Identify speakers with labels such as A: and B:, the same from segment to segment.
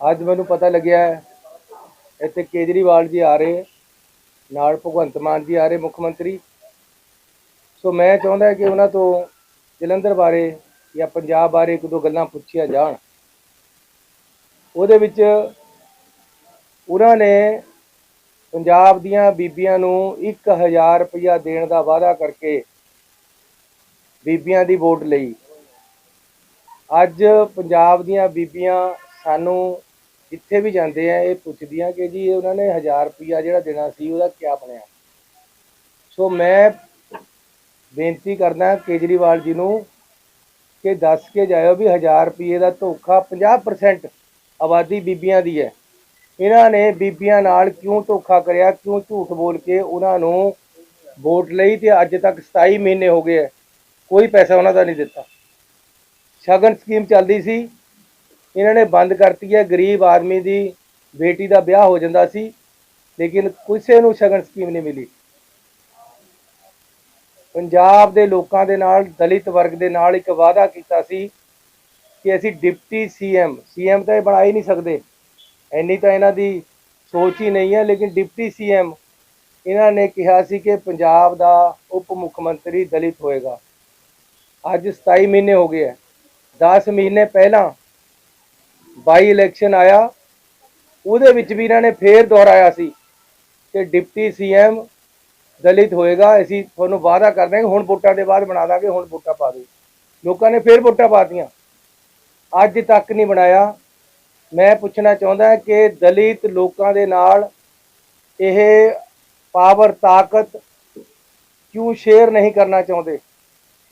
A: ਅੱਜ ਮੈਨੂੰ ਪਤਾ ਲੱਗਿਆ ਇੱਥੇ ਕੇਜਰੀਵਾਲ ਜੀ ਆ ਰਹੇ, ਨਾਲ ਭਗਵੰਤ ਮਾਨ ਜੀ ਆ ਰਹੇ ਮੁੱਖ ਮੰਤਰੀ। ਸੋ ਮੈਂ ਚਾਹੁੰਦਾ ਕਿ ਉਹਨਾਂ ਤੋਂ ਜਲੰਧਰ ਬਾਰੇ ਜਾਂ ਪੰਜਾਬ ਬਾਰੇ ਇੱਕ ਦੋ ਗੱਲਾਂ ਪੁੱਛੀਆਂ ਜਾਣ। ਉਹਦੇ ਵਿੱਚ ਉਹਨਾਂ ਨੇ ਪੰਜਾਬ ਦੀਆਂ ਬੀਬੀਆਂ ਨੂੰ 1000 ਰੁਪਇਆ ਦੇਣ ਦਾ ਵਾਅਦਾ ਕਰਕੇ ਬੀਬੀਆਂ ਦੀ ਵੋਟ ਲਈ। ਅੱਜ ਪੰਜਾਬ ਦੀਆਂ ਬੀਬੀਆਂ ਸਾਨੂੰ ਜਿੱਥੇ ਵੀ ਜਾਂਦੇ ਆ, ਇਹ ਪੁੱਛਦੀਆਂ ਕਿ ਜੀ ਉਹਨਾਂ ਨੇ 1000 ਰੁਪਇਆ ਜਿਹੜਾ ਦੇਣਾ ਸੀ, ਉਹਦਾ ਕੀ ਬਣਿਆ? ਸੋ ਮੈਂ ਬੇਨਤੀ ਕਰਦਾ ਕੇਜਰੀਵਾਲ ਜੀ ਨੂੰ ਕਿ ਦੱਸ ਕੇ ਜਾਇਓ ਵੀ 1000 ਰੁਪਏ ਦਾ ਧੋਖਾ 50% ਆਬਾਦੀ ਬੀਬੀਆਂ ਦੀ ਹੈ। ਇਹਨਾਂ ਨੇ ਬੀਬੀਆਂ ਨਾਲ ਕਿਉਂ ਧੋਖਾ ਕਰਿਆ, ਕਿਉਂ ਝੂਠ ਬੋਲ ਕੇ ਉਹਨਾਂ ਨੂੰ ਵੋਟ ਲਈ ਤੇ ਅੱਜ ਤੱਕ 27 ਮਹੀਨੇ ਹੋ ਗਏ ਹੈ ਕੋਈ ਪੈਸਾ ਉਹਨਾਂ ਦਾ ਨਹੀਂ ਦਿੱਤਾ। ਸ਼ਗਨ ਸਕੀਮ ਚੱਲਦੀ ਸੀ ਇਹਨਾਂ ਨੇ ਬੰਦ ਕਰਤੀ ਹੈ, ਗਰੀਬ ਆਦਮੀ ਦੀ ਬੇਟੀ ਦਾ ਵਿਆਹ ਹੋ ਜਾਂਦਾ ਸੀ, ਲੇਕਿਨ ਕਿਸੇ ਨੂੰ ਸ਼ਗਨ ਸਕੀਮ ਨਹੀਂ ਮਿਲੀ। ਪੰਜਾਬ ਦੇ ਲੋਕਾਂ ਦੇ ਨਾਲ, ਦਲਿਤ ਵਰਗ ਦੇ ਨਾਲ ਇੱਕ ਵਾਅਦਾ ਕੀਤਾ ਸੀ ਕਿ ਅਸੀਂ ਡਿਪਟੀ ਸੀਐਮ ਸੀਐਮ ਤਾਂ ਇਹ ਬਣਾ ਹੀ ਨਹੀਂ ਸਕਦੇ। ਇੰਨੀ ਤਾਂ ਇਹਨਾਂ ਦੀ ਸੋਚ ਹੀ ਨਹੀਂ ਹੈ, ਲੇਕਿਨ ਡਿਪਟੀ ਸੀਐਮ ਇਹਨਾਂ ਨੇ ਕਿਹਾ ਸੀ ਕਿ ਪੰਜਾਬ ਦਾ ਉਪ ਮੁੱਖ ਮੰਤਰੀ ਦਲਿਤ ਹੋਏਗਾ। ਅੱਜ 27 ਮਹੀਨੇ ਹੋ ਗਏ ਹੈ। 10 ਮਹੀਨੇ ਪਹਿਲਾਂ ਬਾਈ ਇਲੈਕਸ਼ਨ ਆਇਆ, ਉਹਦੇ ਵਿੱਚ ਵੀ ਇਹਨਾਂ ਨੇ ਫੇਰ ਦੁਹਰਾਇਆ ਸੀ ਕਿ ਡਿਪਟੀ ਸੀਐਮ ਦਲਿਤ ਹੋਏਗਾ, ਅਸੀਂ ਤੁਹਾਨੂੰ ਵਾਅਦਾ ਕਰਦੇ ਹਾਂ ਕਿ ਹੁਣ ਵੋਟਾਂ ਦੇ ਬਾਅਦ ਬਣਾ ਦਾਂਗੇ, ਹੁਣ ਵੋਟਾਂ ਪਾ ਦਿਓ। ਲੋਕਾਂ ਨੇ ਫੇਰ ਵੋਟਾਂ ਪਾਤੀਆਂ ਅੱਜ ਤੱਕ ਨਹੀਂ ਬਣਾਇਆ। ਮੈਂ ਪੁੱਛਣਾ ਚਾਹੁੰਦਾ ਕਿ ਦਲਿਤ ਲੋਕਾਂ ਦੇ ਨਾਲ ਇਹ ਪਾਵਰ, ਤਾਕਤ ਕਿਉਂ ਸ਼ੇਅਰ ਨਹੀਂ ਕਰਨਾ ਚਾਹੁੰਦੇ?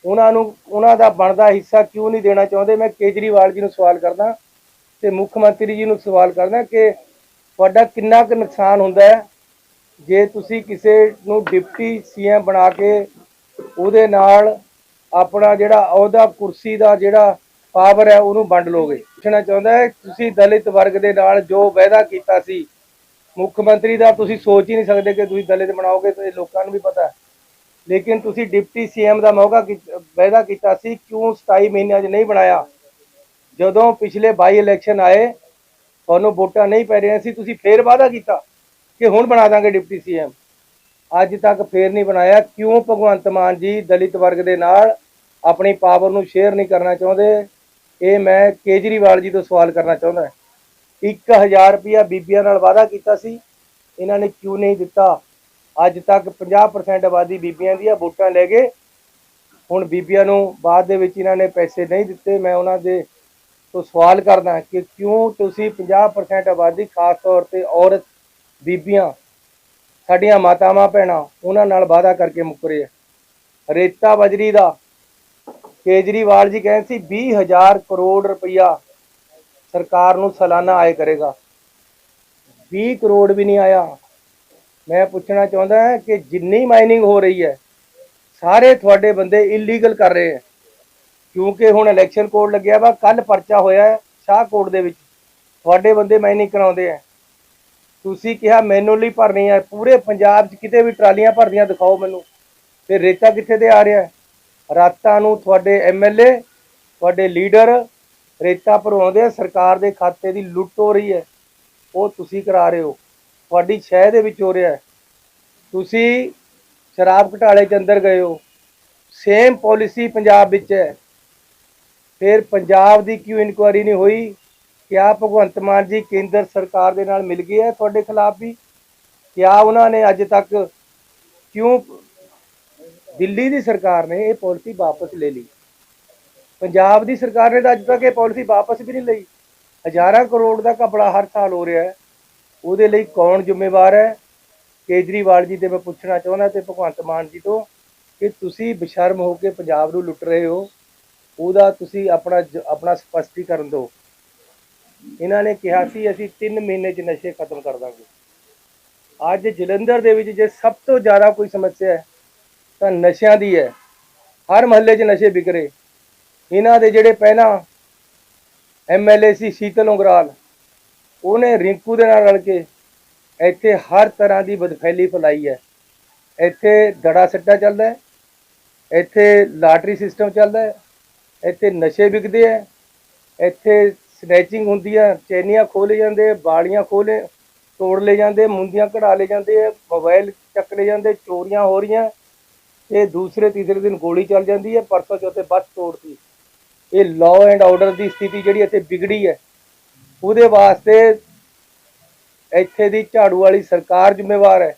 A: ਉਹਨਾਂ ਨੂੰ, ਉਹਨਾਂ ਦਾ ਬਣਦਾ ਹਿੱਸਾ ਕਿਉਂ ਨਹੀਂ ਦੇਣਾ ਚਾਹੁੰਦੇ? ਮੈਂ ਕੇਜਰੀਵਾਲ ਜੀ ਨੂੰ ਸਵਾਲ ਕਰਦਾ। ਤੇ ਮੁੱਖ ਮੰਤਰੀ ਜੀ ਨੂੰ ਸਵਾਲ ਕਰਦਾ ਕਿ ਤੁਹਾਡਾ ਕਿੰਨਾ ਕੁ ਨੁਕਸਾਨ ਹੁੰਦਾ ਹੈ? ਜੇ ਤੁਸੀਂ ਕਿਸੇ ਨੂੰ ਡਿਪਟੀ ਸੀਐਮ ਬਣਾ ਕੇ ਉਹਦੇ ਨਾਲ ਆਪਣਾ ਜਿਹੜਾ ਅਹੁਦਾ, ਕੁਰਸੀ ਦਾ ਜਿਹੜਾ ਪਾਵਰ ਹੈ ਉਹਨੂੰ ਵੰਡ ਲੋਗੇ? ਪੁੱਛਣਾ ਚਾਹੁੰਦਾ ਹੈ, ਤੁਸੀਂ ਦਲਿਤ ਵਰਗ ਦੇ ਨਾਲ ਜੋ ਵਾਅਦਾ ਕੀਤਾ ਸੀ, ਮੁੱਖ ਮੰਤਰੀ ਦਾ ਤੁਸੀਂ ਸੋਚ ਹੀ ਨਹੀਂ ਸਕਦੇ ਕਿ ਤੁਸੀਂ ਦਲਿਤ ਬਣਾਓਗੇ ਤੇ ਲੋਕਾਂ ਨੂੰ ਵੀ ਪਤਾ ਹੈ। ਲੇਕਿਨ ਤੁਸੀਂ ਡਿਪਟੀ ਸੀਐਮ ਦਾ ਮੌਕਾ ਕੀ- ਵਾਅਦਾ ਕੀਤਾ ਸੀ, ਕਿਉਂ 27 ਮਹੀਨਿਆਂ 'ਚ ਨਹੀਂ ਬਣਾਇਆ? ਜਦੋਂ ਪਿਛਲੇ ਬਾਈ ਇਲੈਕਸ਼ਨ ਆਏ, ਤੁਹਾਨੂੰ ਵੋਟਾਂ ਨਹੀਂ ਪੈ ਰਹੀਆਂ ਸੀ, ਤੁਸੀਂ ਫੇਰ ਵਾਅਦਾ ਕੀਤਾ ਕਿ ਹੁਣ ਬਣਾ ਦਾਂਗੇ ਡਿਪਟੀ ਸੀਐਮ। ਅੱਜ ਤੱਕ ਫੇਰ ਨਹੀਂ ਬਣਾਇਆ। ਕਿਉਂ ਭਗਵੰਤ ਮਾਨ ਜੀ ਦਲਿਤ ਵਰਗ ਦੇ ਨਾਲ ਆਪਣੀ ਪਾਵਰ ਨੂੰ ਸ਼ੇਅਰ ਨਹੀਂ ਕਰਨਾ ਚਾਹੁੰਦੇ? ਇਹ ਮੈਂ ਕੇਜਰੀਵਾਲ ਜੀ ਤੋਂ ਸਵਾਲ ਕਰਨਾ ਚਾਹੁੰਦਾ 1000 ਰੁਪਇਆ ਬੀਬੀਆਂ ਨਾਲ ਵਾਅਦਾ ਕੀਤਾ ਸੀ। ਇਹਨਾਂ ਨੇ ਕਿਉਂ ਨਹੀਂ ਦਿੱਤਾ? ਅੱਜ ਤੱਕ 50% ਆਬਾਦੀ ਬੀਬੀਆਂ ਦੀ ਆ ਵੋਟਾਂ ਲੈ ਗਏ। ਹੁਣ ਬੀਬੀਆਂ ਨੂੰ ਬਾਅਦ ਦੇ ਵਿੱਚ ਇਹਨਾਂ ਨੇ ਪੈਸੇ ਨਹੀਂ ਦਿੱਤੇ। ਮੈਂ ਉਹਨਾਂ ਦੇ ਤੋਂ ਸਵਾਲ ਕਰਦਾ ਕਿ ਕਿਉਂ ਤੁਸੀਂ 50% ਆਬਾਦੀ, ਖਾਸ ਤੌਰ ਤੇ ਔਰਤ, ਬੀਬੀਆਂ, ਸਾਡੀਆਂ ਮਾਤਾਵਾਂ, ਭੈਣਾਂ, ਉਹਨਾਂ ਨਾਲ ਵਾਅਦਾ ਕਰਕੇ ਮੁੱਕਰੇ ਆ। ਰੇਤਾ ਬਜਰੀ ਦਾ ਕੇਜਰੀਵਾਲ ਜੀ ਕਹਿੰਦੇ ਸੀ 20000 ਕਰੋੜ ਰੁਪਈਆ ਸਰਕਾਰ ਨੂੰ ਸਾਲਾਨਾ ਆਏ ਕਰੇਗਾ। 20 ਕਰੋੜ ਵੀ ਨਹੀਂ ਆਇਆ। ਮੈਂ ਪੁੱਛਣਾ ਚਾਹੁੰਦਾ ਕਿ ਜਿੰਨੀ ਮਾਈਨਿੰਗ ਹੋ ਰਹੀ ਹੈ, ਸਾਰੇ ਤੁਹਾਡੇ ਬੰਦੇ ਇਲੀਗਲ ਕਰ ਰਹੇ ਹੈ। ਕਿਉਂਕਿ ਹੁਣ ਇਲੈਕਸ਼ਨ ਕੋਡ ਲੱਗਿਆ ਵਾ ਕੱਲ ਪਰਚਾ ਹੋਇਆ ਸ਼ਾਹ ਸ਼ਾਹਕੋਟ ਦੇ ਵਿੱਚ। ਤੁਹਾਡੇ ਬੰਦੇ ਮਾਈਨਿੰਗ ਕਰਾਉਂਦੇ ਆ ਤੁਸੀਂ ਕਿਹਾ ਮੈਨੂਅਲੀ ਭਰਨੀ ਹੈ ਪੂਰੇ ਪੰਜਾਬ 'ਚ ਕਿਤੇ ਵੀ ਟਰਾਲੀਆਂ ਭਰਦੀਆਂ ਦਿਖਾਓ ਮੈਨੂੰ। ਤੇ ਰੇਤਾ ਕਿੱਥੇ ਤੇ ਆ ਰਿਹਾ ਰਾਤਾਂ ਨੂੰ ਤੁਹਾਡੇ ਐਮਐਲਏ ਤੁਹਾਡੇ ਲੀਡਰ ਰੇਤਾ ਭਰਵਾਉਂਦੇ ਆ, ਸਰਕਾਰ ਦੇ ਖਾਤੇ ਦੀ ਲੁੱਟ ਹੋ ਰਹੀ ਹੈ ਉਹ ਤੁਸੀਂ ਕਰਾ ਰਹੇ ਹੋ। ਤੁਹਾਡੀ ਸ਼ਹਿ ਦੇ ਵਿੱਚ ਹੋ ਰਿਹਾ ਹੈ ਤੁਸੀਂ ਸ਼ਰਾਬ ਘਟਾਲੇ ਚ ਅੰਦਰ ਗਏ ਹੋ। ਸੇਮ ਪਾਲਿਸੀ ਪੰਜਾਬ ਵਿੱਚ ਹੈ ਫਿਰ ਪੰਜਾਬ ਦੀ ਕਿਉਂ ਇਨਕੁਆਇਰੀ ਨਹੀਂ ਹੋਈ? ਕਿਆ ਭਗਵੰਤ ਮਾਨ ਜੀ ਕੇਂਦਰ ਸਰਕਾਰ ਦੇ ਨਾਲ ਮਿਲ ਗਏ ਹੈ ਤੁਹਾਡੇ ਖਿਲਾਫ ਵੀ? ਕਿਆ ਉਹਨਾਂ ਨੇ ਅੱਜ ਤੱਕ ਕਿਉਂ ਦਿੱਲੀ ਦੀ ਸਰਕਾਰ ਨੇ ਇਹ ਪਾਲਿਸੀ ਵਾਪਸ ਲੈ ਲਈ? ਪੰਜਾਬ ਦੀ ਸਰਕਾਰ ਨੇ ਤਾਂ ਅੱਜ ਤੱਕ ਇਹ ਪਾਲਿਸੀ ਵਾਪਸ ਵੀ ਨਹੀਂ ਲਈ। ਹਜ਼ਾਰਾਂ ਕਰੋੜ ਦਾ ਘਪਲਾ ਹਰ ਸਾਲ ਹੋ ਰਿਹਾ ਹੈ। ਉਹਦੇ ਲਈ ਕੌਣ ਜ਼ਿੰਮੇਵਾਰ ਹੈ? ਕੇਜਰੀਵਾਲ ਜੀ ਤੇ ਮੈਂ ਪੁੱਛਣਾ ਚਾਹੁੰਦਾ ਤੇ ਭਗਵੰਤ ਮਾਨ ਜੀ ਤੋਂ ਕਿ ਤੁਸੀਂ ਬਸ਼ਰਮ ਹੋ ਕੇ ਪੰਜਾਬ ਨੂੰ ਲੁੱਟ ਰਹੇ ਹੋ? ਉਹਦਾ ਤੁਸੀਂ ਆਪਣਾ ਜ- ਆਪਣਾ ਸਪਸ਼ਟੀਕਰਨ ਦਿਓ। ਇਹਨਾਂ ਨੇ ਕਿਹਾ ਸੀ, ਅਸੀਂ 3 ਮਹੀਨੇ 'ਚ ਨਸ਼ੇ ਖਤਮ ਕਰ ਦਾਂਗੇ। ਅੱਜ ਜਲੰਧਰ ਦੇ ਵਿੱਚ ਜੇ ਸਭ ਤੋਂ ਜ਼ਿਆਦਾ ਕੋਈ ਸਮੱਸਿਆ ਹੈ, ਤਾਂ ਨਸ਼ਿਆਂ ਦੀ ਹੈ। ਹਰ ਮਹੱਲੇ 'ਚ ਨਸ਼ੇ ਵਿਕ ਇਹਨਾਂ ਦੇ ਜਿਹੜੇ ਪਹਿਲਾਂ ਐਮਐਲਏ ਸੀ ਸ਼ੀਤਲ ਉਂਗਰਾਲ, ਉਹਨੇ ਰਿੰਕੂ ਦੇ ਨਾਲ ਰਲ ਕੇ ਇੱਥੇ ਹਰ ਤਰ੍ਹਾਂ ਦੀ ਬਦਫੈਲੀ ਫੈਲਾਈ ਹੈ। ਇੱਥੇ ਦੜਾ ਸੱਟਾ ਚੱਲਦਾ ਹੈ, ਇੱਥੇ ਲਾਟਰੀ ਸਿਸਟਮ ਚੱਲਦਾ ਹੈ ਇੱਥੇ ਨਸ਼ੇ ਵਿਕਦੇ ਹੈ ਇੱਥੇ ਸਨੈਚਿੰਗ ਹੁੰਦੀ ਹੈ ਚੈਨੀਆਂ ਖੋਲੇ ਜਾਂਦੇ ਬਾਲੀਆਂ ਖੋਲੇ ਤੋੜ ਲੈ ਜਾਂਦੇ ਮੁੰਦੀਆਂ ਕਢਾ ਲੈ ਜਾਂਦੇ ਆ ਮੋਬਾਈਲ ਚੱਕ ਲੈ ਜਾਂਦੇ, ਚੋਰੀਆਂ ਹੋ ਰਹੀਆਂ ਤੇ ਦੂਸਰੇ ਤੀਸਰੇ ਦਿਨ ਗੋਲੀ ਚੱਲ ਜਾਂਦੀ ਹੈ ਪਰਸੋਂ ਚੌਥੇ ਬੱਸ ਤੋੜਤੀ। ਇਹ ਲਾਅ ਐਂਡ ਆਰਡਰ ਦੀ ਸਥਿਤੀ ਜਿਹੜੀ ਇੱਥੇ ਵਿਗੜੀ ਹੈ ਉਹਦੇ ਵਾਸਤੇ ਇੱਥੇ ਦੀ ਝਾੜੂ ਵਾਲੀ ਸਰਕਾਰ ਜ਼ਿੰਮੇਵਾਰ ਹੈ।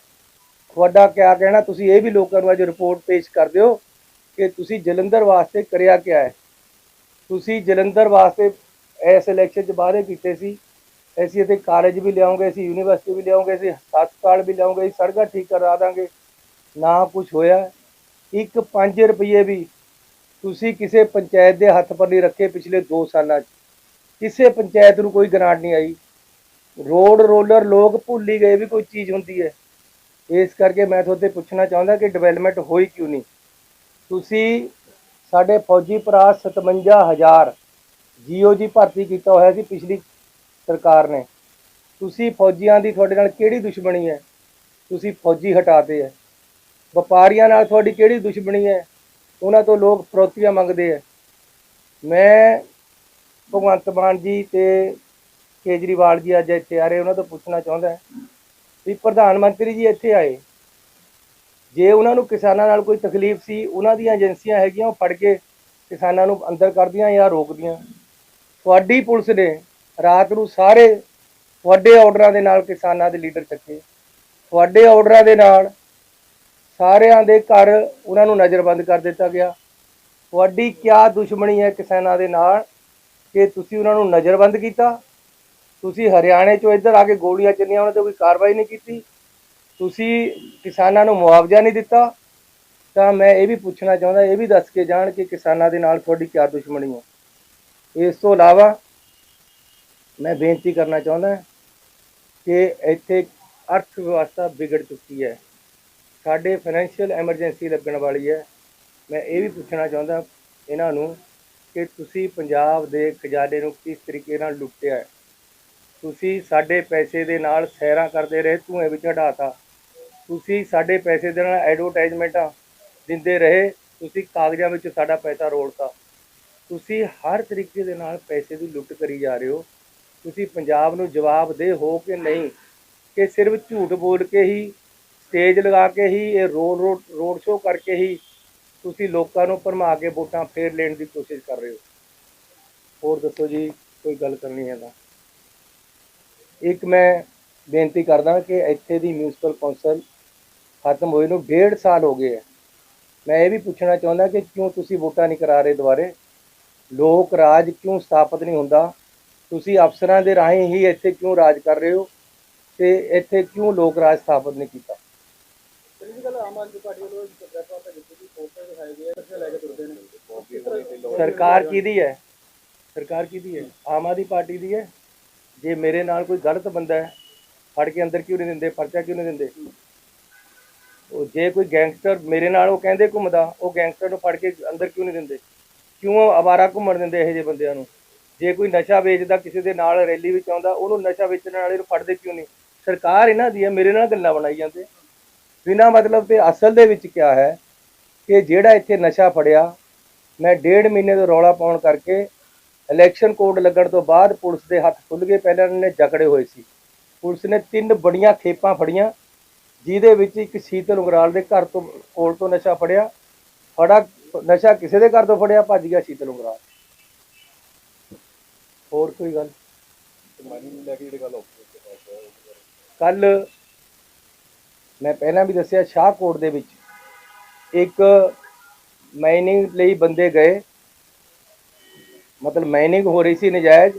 A: ਤੁਹਾਡਾ ਕਿਆ ਕਹਿਣਾ, ਤੁਸੀਂ ਇਹ ਵੀ ਲੋਕਾਂ ਨੂੰ ਅੱਜ ਰਿਪੋਰਟ ਪੇਸ਼ ਕਰ ਦਿਓ ਕਿ ਤੁਸੀਂ ਜਲੰਧਰ ਵਾਸਤੇ ਕਰਿਆ ਕਿਆ ਹੈ। ਤੁਸੀਂ ਜਲੰਧਰ ਵਾਸਤੇ ਇਸ ਇਲੈਕਸ਼ਨ 'ਚ ਵਾਅਦੇ ਕੀਤੇ ਸੀ। ਅਸੀਂ ਇੱਥੇ ਕਾਲਜ ਵੀ ਲਿਆਉਂਗੇ, ਅਸੀਂ ਯੂਨੀਵਰਸਿਟੀ ਵੀ ਲਿਆਉਂਗੇ, ਅਸੀਂ ਹਸਪਤਾਲ ਵੀ ਲਿਆਉਂਗੇ, ਅਸੀਂ ਸੜਕਾਂ ਠੀਕ ਕਰਾ ਦਾਂਗੇ। ਨਾ ਕੁਝ ਹੋਇਆ। ਇੱਕ 5 ਰੁਪਏ ਵੀ ਤੁਸੀਂ ਕਿਸੇ ਪੰਚਾਇਤ ਦੇ ਹੱਥ ਪਰ ਨਹੀਂ ਰੱਖੇ ਪਿਛਲੇ 2 ਸਾਲਾਂ 'ਚ। ਕਿਸੇ ਪੰਚਾਇਤ ਨੂੰ ਕੋਈ ਗ੍ਰਾਂਟ ਨਹੀਂ ਆਈ। ਰੋਡ ਰੋਲਰ ਲੋਕ ਭੁੱਲ ਹੀ ਗਏ ਵੀ ਕੋਈ ਚੀਜ਼ ਹੁੰਦੀ ਹੈ। ਇਸ ਕਰਕੇ ਮੈਂ ਤੁਹਾਡੇ ਪੁੱਛਣਾ ਚਾਹੁੰਦਾ ਕਿ ਡਿਵੈਲਪਮੈਂਟ ਹੋਈ ਕਿਉਂ ਨਹੀਂ? ਤੁਸੀਂ ਸਾਡੇ ਫੌਜੀ ਭਰਾ 57000 ਜੀਓ ਜੀ ਭਰਤੀ ਕੀਤਾ ਹੋਇਆ ਸੀ ਪਿਛਲੀ ਸਰਕਾਰ ਨੇ। ਤੁਸੀਂ ਫੌਜੀਆਂ ਦੀ ਤੁਹਾਡੇ ਨਾਲ ਕਿਹੜੀ ਦੁਸ਼ਮਣੀ ਹੈ? ਤੁਸੀਂ ਫੌਜੀ ਹਟਾਤੇ ਹੈ। ਵਪਾਰੀਆਂ ਨਾਲ ਤੁਹਾਡੀ ਕਿਹੜੀ ਦੁਸ਼ਮਣੀ ਹੈ? ਉਹਨਾਂ ਤੋਂ ਲੋਕ ਫਰੋਤੀਆਂ ਮੰਗਦੇ ਹੈ। ਮੈਂ ਭਗਵੰਤ ਮਾਨ ਜੀ ਤੇ ਕੇਜਰੀਵਾਲ ਜੀ ਅੱਜ ਇੱਥੇ ਆ ਰਹੇ, ਉਹਨਾਂ ਤੋਂ ਪੁੱਛਣਾ ਚਾਹੁੰਦਾ ਵੀ ਪ੍ਰਧਾਨ ਮੰਤਰੀ ਜੀ ਇੱਥੇ ਆਏ। ਜੇ ਉਹਨਾਂ ਨੂੰ ਕਿਸਾਨਾਂ ਨਾਲ ਕੋਈ ਤਕਲੀਫ ਸੀ, ਉਹਨਾਂ ਦੀਆਂ ਏਜੰਸੀਆਂ ਹੈਗੀਆਂ, ਉਹ ਫੜ ਕੇ ਕਿਸਾਨਾਂ ਨੂੰ ਅੰਦਰ ਕਰਦੀਆਂ ਜਾਂ ਰੋਕਦੀਆਂ। ਤੁਹਾਡੀ ਪੁਲਿਸ ਨੇ ਰਾਤ ਨੂੰ ਸਾਰੇ ਤੁਹਾਡੇ ਆਰਡਰਾਂ ਦੇ ਨਾਲ ਕਿਸਾਨਾਂ ਦੇ ਲੀਡਰ ਚੱਕੇ। ਤੁਹਾਡੇ ਆਰਡਰਾਂ ਦੇ ਨਾਲ ਸਾਰਿਆਂ ਦੇ ਘਰ ਉਹਨਾਂ ਨੂੰ ਨਜ਼ਰਬੰਦ ਕਰ ਦਿੱਤਾ ਗਿਆ। ਤੁਹਾਡੀ ਕਿਆ ਦੁਸ਼ਮਣੀ ਹੈ ਕਿਸਾਨਾਂ ਦੇ ਨਾਲ ਕਿ ਤੁਸੀਂ ਉਹਨਾਂ ਨੂੰ ਨਜ਼ਰਬੰਦ ਕੀਤਾ? ਤੁਸੀਂ ਹਰਿਆਣੇ ਚੋਂ ਇੱਧਰ ਆ ਕੇ ਗੋਲੀਆਂ ਚੱਲੀਆਂ, ਉਹਨਾਂ ਤੇ ਕੋਈ ਕਾਰਵਾਈ ਨਹੀਂ ਕੀਤੀ? ਤੁਸੀਂ ਕਿਸਾਨਾਂ ਨੂੰ ਮੁਆਵਜ਼ਾ ਨਹੀਂ ਦਿੱਤਾ, ਤਾਂ ਮੈਂ ਇਹ ਵੀ ਪੁੱਛਣਾ ਚਾਹੁੰਦਾ, ਇਹ ਵੀ ਦੱਸ ਕੇ ਜਾਣ ਕਿ ਕਿਸਾਨਾਂ ਦੇ ਨਾਲ ਤੁਹਾਡੀ ਕਿਆ ਦੁਸ਼ਮਣੀ ਹੈ। ਇਸ ਤੋਂ ਇਲਾਵਾ ਮੈਂ ਬੇਨਤੀ ਕਰਨਾ ਚਾਹੁੰਦਾ ਕਿ ਇੱਥੇ ਅਰਥ ਵਿਵਸਥਾ ਵਿਗੜ ਚੁੱਕੀ ਹੈ। ਸਾਡੇ ਫਾਈਨੈਂਸ਼ੀਅਲ ਐਮਰਜੈਂਸੀ ਲੱਗਣ ਵਾਲੀ ਹੈ। ਮੈਂ ਇਹ ਵੀ ਪੁੱਛਣਾ ਚਾਹੁੰਦਾ ਇਹਨਾਂ ਨੂੰ ਕਿ ਤੁਸੀਂ ਪੰਜਾਬ ਦੇ ਖਜ਼ਾਨੇ ਨੂੰ ਕਿਸ ਤਰੀਕੇ ਨਾਲ ਲੁੱਟਿਆ ਤੁਸੀਂ ਸਾਡੇ ਪੈਸੇ ਦੇ ਨਾਲ ਸੈਰਾਂ ਕਰਦੇ ਰਹੇ, ਧੂਏ ਵਿੱਚ ਹਟਾਤਾ ਤੁਸੀਂ ਸਾਡੇ ਪੈਸੇ ਦੇ ਨਾਲ ਐਡਵਰਟਾਈਜ਼ਮੈਂਟਾਂ ਦਿੰਦੇ ਰਹੇ, ਤੁਸੀਂ ਕਾਗਜ਼ਾਂ ਵਿੱਚ ਸਾਡਾ ਪੈਸਾ ਰੋਲਤਾ ਤੁਸੀਂ ਹਰ ਤਰੀਕੇ ਦੇ ਨਾਲ ਪੈਸੇ ਦੀ ਲੁੱਟ ਕਰੀ ਜਾ ਰਹੇ ਹੋ। ਤੁਸੀਂ ਪੰਜਾਬ ਨੂੰ ਜਵਾਬ ਦੇ ਹੋ ਕਿ ਨਹੀਂ, ਕਿ ਸਿਰਫ ਝੂਠ ਬੋਲ ਕੇ ਹੀ, ਸਟੇਜ ਲਗਾ ਕੇ ਹੀ, ਇਹ ਰੋਡ ਰੋਡ ਰੋਡ ਸ਼ੋਅ ਕਰਕੇ ਹੀ ਤੁਸੀਂ ਲੋਕਾਂ ਨੂੰ ਭਰਮਾ ਕੇ ਵੋਟਾਂ ਫੇਰ ਲੈਣ ਦੀ ਕੋਸ਼ਿਸ਼ ਕਰ ਰਹੇ ਹੋ। ਹੋਰ ਦੱਸੋ ਜੀ, ਕੋਈ ਗੱਲ ਕਰਨੀ ਹੈ ਤਾਂ? ਇੱਕ ਮੈਂ ਬੇਨਤੀ ਕਰਦਾ ਕਿ ਇੱਥੇ ਦੀ ਮਿਊਨਿਸਪਲ ਕੌਂਸਲ ਖਤਮ ਹੋਏ ਨੂੰ ਡੇਢ ਸਾਲ ਹੋ ਗਏ ਹੈ। ਮੈਂ ਇਹ ਵੀ ਪੁੱਛਣਾ ਚਾਹੁੰਦਾ ਕਿ ਕਿਉਂ ਤੁਸੀਂ ਵੋਟਾਂ ਨਹੀਂ ਕਰਾ ਰਹੇ ਦੁਬਾਰੇ? ਲੋਕ ਰਾਜ ਕਿਉਂ ਸਥਾਪਿਤ ਨਹੀਂ ਹੁੰਦਾ? ਤੁਸੀਂ ਅਫਸਰਾਂ ਦੇ ਰਾਹੀਂ ਹੀ ਇੱਥੇ ਕਿਉਂ ਰਾਜ ਕਰ ਰਹੇ ਹੋ? ਤੇ ਇੱਥੇ ਕਿਉਂ ਲੋਕ ਰਾਜ ਸਥਾਪਿਤ ਨਹੀਂ ਕੀਤਾ? ਸਰਕਾਰ ਕਿਹਦੀ ਹੈ? ਸਰਕਾਰ ਕਿਹਦੀ ਹੈ? ਆਮ ਆਦਮੀ ਪਾਰਟੀ ਦੀ ਹੈ? ਜੇ ਮੇਰੇ ਨਾਲ ਕੋਈ ਗਲਤ ਬੰਦਾ ਹੈ ਫੜ ਕੇ ਅੰਦਰ ਕਿਉਂ ਨਹੀਂ ਦਿੰਦੇ? ਪਰਚਾ ਕਿਉਂ ਨਹੀਂ ਦਿੰਦੇ? ਉਹ ਜੇ ਕੋਈ ਗੈਂਗਸਟਰ ਮੇਰੇ ਨਾਲ ਉਹ ਕਹਿੰਦੇ ਘੁੰਮਦਾ, ਉਹ ਗੈਂਗਸਟਰ ਨੂੰ ਫੜ ਕੇ ਅੰਦਰ ਕਿਉਂ ਨਹੀਂ ਦਿੰਦੇ? ਕਿਉਂ ਆਵਾਰਾ ਘੁੰਮਣ ਦਿੰਦੇ ਇਹੋ ਜਿਹੇ ਬੰਦਿਆਂ ਨੂੰ? ਜੇ ਕੋਈ ਨਸ਼ਾ ਵੇਚਦਾ ਕਿਸੇ ਦੇ ਨਾਲ ਰੈਲੀ ਵਿੱਚ ਆਉਂਦਾ, ਉਹਨੂੰ ਨਸ਼ਾ ਵੇਚਣ ਵਾਲੇ ਨੂੰ ਫੜਦੇ ਕਿਉਂ ਨਹੀਂ? ਸਰਕਾਰ ਇਹਨਾਂ ਦੀ ਹੈ, ਮੇਰੇ ਨਾਲ ਗੱਲਾਂ ਬਣਾਈ ਜਾਂਦੇ। ਬਿਨਾਂ ਮਤਲਬ ਤੇ ਅਸਲ ਦੇ ਵਿੱਚ ਕਿਆ ਹੈ ਕਿ ਜਿਹੜਾ ਇੱਥੇ ਨਸ਼ਾ ਫੜਿਆ, ਮੈਂ ਡੇਢ ਮਹੀਨੇ ਤੋਂ ਰੌਲਾ ਪਾਉਣ ਕਰਕੇ ਇਲੈਕਸ਼ਨ ਕੋਡ ਲੱਗਣ ਤੋਂ ਬਾਅਦ ਪੁਲਿਸ ਦੇ ਹੱਥ ਖੁੱਲ ਗਏ, ਪਹਿਲਾਂ ਇਹਨਾਂ ਨੇ ਜਕੜੇ ਹੋਏ ਸੀ। ਪੁਲਿਸ ਨੇ ਤਿੰਨ ਬੜੀਆਂ ਖੇਪਾਂ ਫੜੀਆਂ ਜਿਹਦੇ ਵਿੱਚ ਇੱਕ ਸ਼ੀਤਲ ਉਗਰਾਲ ਦੇ ਘਰ ਤੋਂ ਕੋਲ ਤੋਂ ਨਸ਼ਾ ਫੜਿਆ। ਫੜਾ ਨਸ਼ਾ ਕਿਸੇ ਦੇ ਘਰ ਤੋਂ ਫੜਿਆ ਭੱਜ ਗਿਆ ਸ਼ੀਤਲ ਉਗਰਾਲ। ਹੋਰ ਕੋਈ ਗੱਲ? ਕੱਲ ਮੈਂ ਪਹਿਲਾਂ ਵੀ ਦੱਸਿਆ ਸ਼ਾਹਕੋਟ ਦੇ ਵਿੱਚ ਇੱਕ ਮਾਈਨਿੰਗ ਲਈ ਬੰਦੇ ਗਏ। ਮਤਲਬ ਮਾਈਨਿੰਗ ਹੋ ਰਹੀ ਸੀ ਨਜਾਇਜ਼।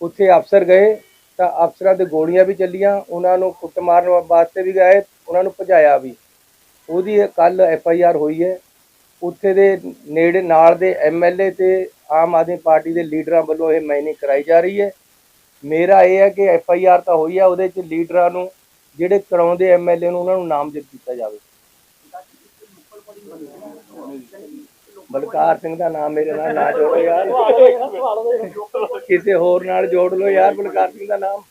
A: ਉੱਥੇ ਅਫਸਰ ਗਏ। ਤਾਂ ਅਫਸਰਾਂ ਤੇ ਗੋਲੀਆਂ ਵੀ ਚੱਲੀਆਂ, ਉਹਨਾਂ ਨੂੰ ਕੁੱਟ ਮਾਰਨ ਵਾਸਤੇ ਵੀ ਗਏ, ਉਹਨਾਂ ਨੂੰ ਭਜਾਇਆ ਵੀ। ਉਹਦੀ ਕੱਲ ਐਫ ਆਈ ਆਰ ਹੋਈ ਹੈ। ਉੱਥੇ ਦੇ ਨੇੜੇ ਨਾਲ ਦੇ ਐਮਐਲਏ ਤੇ ਆਮ ਆਦਮੀ ਪਾਰਟੀ ਦੇ ਲੀਡਰਾਂ ਵੱਲੋਂ ਇਹ ਮਾਈਨਿੰਗ ਕਰਾਈ ਜਾ ਰਹੀ ਹੈ। ਮੇਰਾ ਇਹ ਹੈ ਕਿ ਐਫ ਆਈ ਆਰ ਤਾਂ ਹੋਈ ਹੈ ਉਹਦੇ ਚ ਲੀਡਰਾਂ ਨੂੰ, ਜਿਹੜੇ ਕਰਾਉਂਦੇ ਐਮਐਲਏ ਨੂੰ, ਉਹਨਾਂ ਨੂੰ ਨਾਮਜ਼ਦ ਕੀਤਾ ਜਾਵੇ। ਬਲਕਾਰ ਸਿੰਘ ਦਾ ਨਾਮ ਮੇਰੇ ਨਾਲ ਨਾ ਜੋੜੋ ਯਾਰ। ਕਿਸੇ ਹੋਰ ਨਾਲ ਜੋੜ ਲਓ ਯਾਰ, ਬਲਕਾਰ ਸਿੰਘ ਦਾ ਨਾਮ।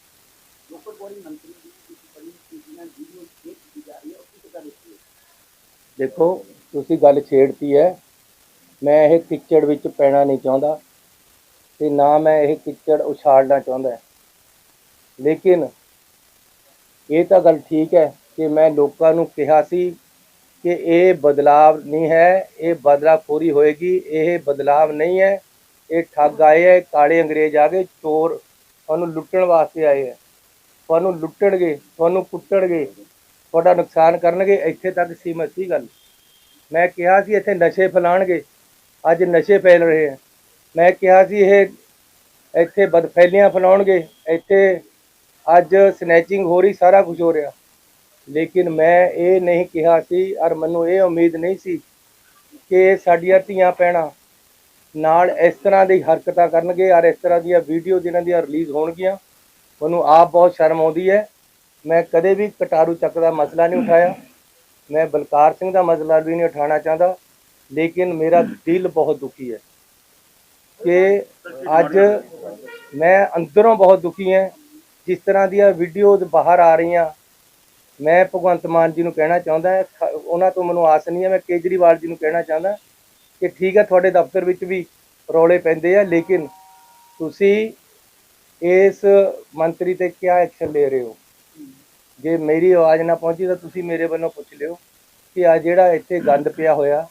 A: ਦੇਖੋ, ਤੁਸੀਂ ਗੱਲ ਛੇੜਤੀ ਹੈ। ਮੈਂ ਇਹ ਕਿਚੜ ਵਿੱਚ ਪੈਣਾ ਨਹੀਂ ਚਾਹੁੰਦਾ ਤੇ ਨਾ ਮੈਂ ਇਹ ਕਿਚੜ ਉਛਾਲਣਾ ਚਾਹੁੰਦਾ। ਲੇਕਿਨ ਇਹ ਤਾਂ ਗੱਲ ਠੀਕ ਹੈ ਕਿ ਮੈਂ ਲੋਕਾਂ ਨੂੰ ਕਿਹਾ ਸੀ ਕਿ ਇਹ ਬਦਲਾਵ ਨਹੀਂ ਹੈ, ਇਹ ਬਦਲਾਖੋਰੀ ਹੋਏਗੀ, ਇਹ ਬਦਲਾਵ ਨਹੀਂ ਹੈ। ਇਹ ਠੱਗ ਆਏ ਹੈ, ਕਾਲੇ ਅੰਗਰੇਜ਼ ਆ ਗਏ, ਚੋਰ ਤੁਹਾਨੂੰ ਲੁੱਟਣ ਵਾਸਤੇ ਆਏ ਹੈ। ਤੁਹਾਨੂੰ ਲੁੱਟਣਗੇ, ਤੁਹਾਨੂੰ ਕੁੱਟਣਗੇ, ਤੁਹਾਡਾ ਨੁਕਸਾਨ ਕਰਨਗੇ, ਇੱਥੇ ਤੱਕ ਸੀਮਤ ਸੀ ਗੱਲ। ਮੈਂ ਕਿਹਾ ਸੀ ਇੱਥੇ ਨਸ਼ੇ ਫੈਲਾਣਗੇ ਅੱਜ ਨਸ਼ੇ ਫੈਲ ਰਹੇ ਹੈ। ਮੈਂ ਕਿਹਾ ਸੀ ਇਹ ਇੱਥੇ ਬਦਫੈਲੀਆਂ ਫੈਲਾਉਣਗੇ, ਇੱਥੇ ਅੱਜ ਸਨੈਚਿੰਗ ਹੋ ਰਹੀ, ਸਾਰਾ ਕੁਝ ਹੋ ਰਿਹਾ। ਲੇਕਿਨ ਮੈਂ ਇਹ ਨਹੀਂ ਕਿਹਾ ਸੀ ਔਰ ਮੈਨੂੰ ਇਹ ਉਮੀਦ ਨਹੀਂ ਸੀ ਕਿ ਸਾਡੀਆਂ ਧੀਆਂ ਪੈਣਾ ਨਾਲ ਇਸ ਤਰ੍ਹਾਂ ਦੀ ਹਰਕਤਾਂ ਕਰਨਗੇ ਔਰ ਇਸ ਤਰ੍ਹਾਂ ਦੀਆਂ ਵੀਡੀਓ ਜਿਨ੍ਹਾਂ ਦੀਆਂ ਰਿਲੀਜ਼ ਹੋਣਗੀਆਂ ਮੈਨੂੰ ਆਪ ਬਹੁਤ ਸ਼ਰਮ ਆਉਂਦੀ ਹੈ। ਮੈਂ ਕਦੇ ਵੀ ਕਟਾਰੂ ਚੱਕ ਦਾ ਮਸਲਾ ਨਹੀਂ ਉਠਾਇਆ। ਮੈਂ ਬਲਕਾਰ ਸਿੰਘ ਦਾ ਮਸਲਾ ਵੀ ਨਹੀਂ ਉਠਾਉਣਾ ਚਾਹੁੰਦਾ, ਲੇਕਿਨ ਮੇਰਾ ਦਿਲ ਬਹੁਤ ਦੁਖੀ ਹੈ ਕਿ ਅੱਜ ਮੈਂ ਅੰਦਰੋਂ ਬਹੁਤ ਦੁਖੀ ਹਾਂ। ਜਿਸ ਤਰ੍ਹਾਂ ਦੀਆਂ ਵੀਡੀਓਜ਼ ਬਾਹਰ ਆ ਰਹੀਆਂ ਮੈਂ ਭਗਵੰਤ ਮਾਨ ਜੀ ਨੂੰ ਕਹਿਣਾ ਚਾਹੁੰਦਾ ਉਹਨਾਂ ਤੋਂ ਮੈਨੂੰ ਆਸ ਨਹੀਂ ਹੈ, ਮੈਂ ਕੇਜਰੀਵਾਲ ਜੀ ਨੂੰ ਕਹਿਣਾ ਚਾਹੁੰਦਾ ਕਿ ਠੀਕ ਹੈ, ਤੁਹਾਡੇ ਦਫ਼ਤਰ ਵਿੱਚ ਵੀ ਰੌਲੇ ਪੈਂਦੇ ਆ, ਲੇਕਿਨ ਤੁਸੀਂ ਇਸ ਮੰਤਰੀ ਤੇ ਕੀ ਐਕਸ਼ਨ ਲੈ ਰਹੇ ਹੋ? ਜੇ ਮੇਰੀ ਆਵਾਜ਼ ਨਾ ਪਹੁੰਚੀ ਤਾਂ ਤੁਸੀਂ ਮੇਰੇ ਵੱਲੋਂ ਪੁੱਛ ਲਿਓ ਕਿ ਆ ਜਿਹੜਾ ਇੱਥੇ ਗੰਦ ਪਿਆ ਹੋਇਆ,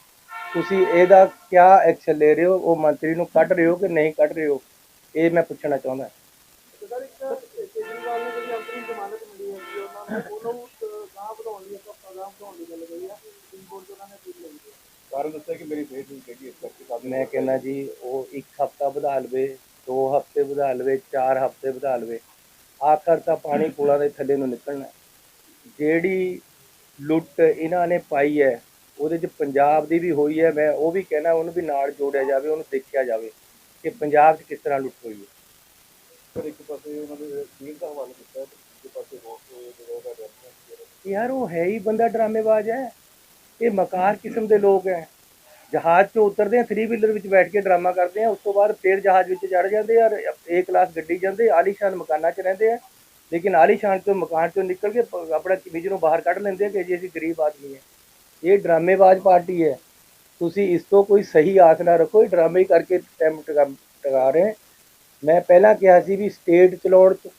A: ਤੁਸੀਂ ਇਹਦਾ ਕੀ ਐਕਸ਼ਨ ਲੈ ਰਹੇ ਹੋ? ਉਹ ਮੰਤਰੀ ਨੂੰ ਕੱਢ ਰਹੇ ਹੋ ਕਿ ਨਹੀਂ ਕੱਢ ਰਹੇ ਹੋ? ਇਹ ਮੈਂ ਪੁੱਛਣਾ ਚਾਹੁੰਦਾ
B: ਸਰ ਇੱਕ ਕੇਜਰੀਵਾਲ ਨੇ ਜਿਹੜੀ ਅੰਤਰਿਮ ਜ਼ਮਾਨਤ ਮਿਲੀ ਹੈ ਉਹਨਾਂ ਨੂੰ ਦੀ ਗੱਲ ਕਹੀ ਉਹਨਾਂ ਨੇ
C: ਕਾਰਨ ਦੱਸਿਆ ਕਿ ਮੇਰੀ ਸਿਹਤ ਨਹੀਂ ਹੈਗੀ ਇਸ ਕਰਕੇ ਕਾਫੀ
A: ਮੈਂ ਕਹਿੰਦਾ ਜੀ ਉਹ ਇੱਕ ਹਫਤਾ ਵਧਾ ਲਵੇ ਦੋ ਹਫ਼ਤੇ ਵਧਾ ਲਵੇ ਚਾਰ ਹਫ਼ਤੇ ਵਧਾ ਲਵੇ ਆਖਰ ਤਾਂ ਪਾਣੀ ਪੁਲਾਂ ਦੇ ਥੱਲੇ ਨੂੰ ਨਿਕਲਣਾ ਹੈ। ਜਿਹੜੀ ਲੁੱਟ ਇਹਨਾਂ ਨੇ ਪਾਈ ਹੈ ਉਹਦੇ 'ਚ ਪੰਜਾਬ ਦੀ ਵੀ ਹੋਈ ਹੈ ਮੈਂ ਉਹ ਵੀ ਕਹਿਣਾ ਉਹਨੂੰ ਵੀ ਨਾਲ ਜੋੜਿਆ ਜਾਵੇ ਉਹਨੂੰ ਦੇਖਿਆ ਜਾਵੇ ਕਿ ਪੰਜਾਬ 'ਚ ਕਿਸ ਤਰ੍ਹਾਂ ਲੁੱਟ ਹੋਈ ਹੈ
C: ਪਰ ਇੱਕ ਪਾਸੇ ਉਹਨਾਂ ਦੇ ਸੀਲ ਦਾ ਹਵਾਲਾ ਕੀਤਾ ਤੇ ਦੂਜੇ ਪਾਸੇ ਵੋਟ ਜਿਹੜਾ ਉਹਦਾ ਰੈਫਰੈਂਸ
A: ਯਾਰ ਉਹ ਹੈ ਹੀ ਬੰਦਾ ਡਰਾਮੇਬਾਜ਼ ਹੈ। ਇਹ ਮਕਾਰ ਕਿਸਮ ਦੇ ਲੋਕ ਹੈ। ਜਹਾਜ਼ 'ਚੋਂ ਉਤਰਦੇ ਆ 3 ਵੀਲਰ ਵਿੱਚ ਬੈਠ ਕੇ ਡਰਾਮਾ ਕਰਦੇ ਆ, ਉਸ ਤੋਂ ਬਾਅਦ ਫੇਰ ਜਹਾਜ਼ ਵਿੱਚ ਚੜ ਜਾਂਦੇ ਆ ਏ ਕਲਾਸ ਗੱਡੀ ਜਾਂਦੇ ਆਲੀਸ਼ਾਨ ਮਕਾਨਾਂ 'ਚ ਰਹਿੰਦੇ ਆ। ਲੇਕਿਨ ਆਲੀਸ਼ਾਨ ਤੋਂ ਮਕਾਨ 'ਚੋਂ ਨਿਕਲ ਕੇ ਪ- ਆਪਣਾ ਕਮੀਜ਼ ਨੂੰ ਬਾਹਰ ਕੱਢ ਲੈਂਦੇ ਆ ਕਿ ਜੀ ਅਸੀਂ ਗਰੀਬ ਆਦਮੀ ਹੈ ਇਹ ਡਰਾਮੇਬਾਜ਼ ਪਾਰਟੀ ਹੈ। ਤੁਸੀਂ ਇਸ ਤੋਂ ਕੋਈ ਸਹੀ ਆਸ ਨਾ ਰੱਖੋ, ਇਹ ਡਰਾਮੇ ਕਰਕੇ ਟਾਈਮ ਟਗਾ ਟਗਾ ਰਹੇ ਮੈਂ ਪਹਿਲਾਂ ਕਿਹਾ ਸੀ ਵੀ ਸਟੇਜ ਚਲਾਉਣ 'ਚ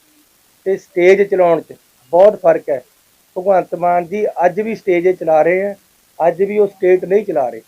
A: ਤੇ ਸਟੇਜ ਚਲਾਉਣ 'ਚ ਬਹੁਤ ਫ਼ਰਕ ਹੈ। ਭਗਵੰਤ ਮਾਨ ਜੀ ਅੱਜ ਵੀ ਸਟੇਜ ਚਲਾ ਰਹੇ ਹੈ ਅੱਜ ਵੀ ਉਹ ਸਟੇਟ ਨਹੀਂ ਚਲਾ ਰਹੇ।